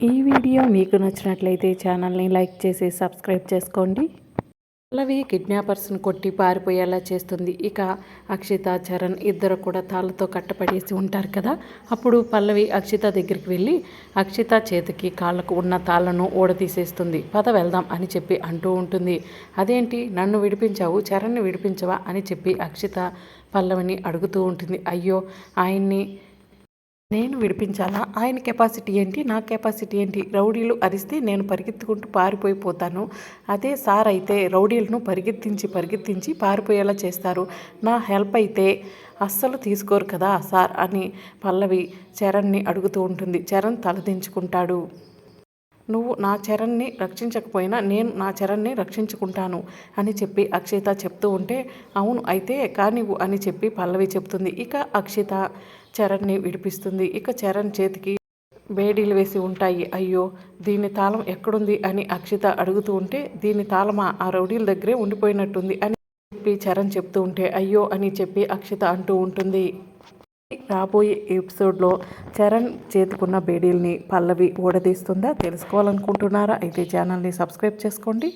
ఈ వీడియో మీకు నచ్చినట్లయితే ఛానల్ని లైక్ చేసి సబ్స్క్రైబ్ చేసుకోండి. పల్లవి కిడ్నాపర్స్ను కొట్టి పారిపోయేలా చేస్తుంది. ఇక అక్షిత చరణ్ ఇద్దరు కూడా తాళ్ళతో కట్టపడేసి ఉంటారు కదా. అప్పుడు పల్లవి అక్షిత దగ్గరికి వెళ్ళి అక్షిత చేతికి కాళ్ళకు ఉన్న తాళ్ళను ఊడతీసేస్తుంది పద వెళ్దాం అని చెప్పి అంటూ ఉంటుంది. అదేంటి? నన్ను విడిపించావు చరణ్ని విడిపించవా అని చెప్పి అక్షిత పల్లవిని అడుగుతూ ఉంటుంది. అయ్యో ఆయన్ని నేను విడిపించాలా? ఆయన కెపాసిటీ ఏంటి? నా కెపాసిటీ ఏంటి? రౌడీలు అరిస్తే నేను పరిగెత్తుకుంటూ పారిపోయిపోతాను అదే సార్ అయితే రౌడీలను పరిగెత్తించి పరిగెత్తించి పారిపోయేలా చేస్తారు. నా హెల్ప్ అయితే అస్సలు తీసుకోరు కదా సార్ అని పల్లవి చరణ్ని అడుగుతూ ఉంటుంది. చరణ్ తలదించుకుంటాడు. నువ్వు నా చరణ్ని రక్షించకపోయినా నేను నా చరణ్ని రక్షించుకుంటాను అని చెప్పి అక్షిత చెప్తూ ఉంటే అవును అయితే కానివ్వు అని చెప్పి పల్లవి చెప్తుంది. ఇక అక్షిత చరణ్ని విడిపిస్తుంది. ఇక చరణ్ చేతికి బేడీలు వేసి ఉంటాయి. అయ్యో దీని తాళం ఎక్కడుంది అని అక్షిత అడుగుతూ ఉంటే దీని తాళం ఆ రౌడీల దగ్గరే ఉండిపోయినట్టుంది అని చెప్పి చరణ్ చెప్తూ ఉంటే అయ్యో అని చెప్పి అక్షిత అంటూ ఉంటుంది. రాబోయే ఎపిసోడ్లో చరణ్ చేతుకున్న బేడీల్ని పల్లవి ఊడదీస్తుందా తెలుసుకోవాలనుకుంటున్నారా? అయితే ఛానల్ని సబ్స్క్రైబ్ చేసుకోండి.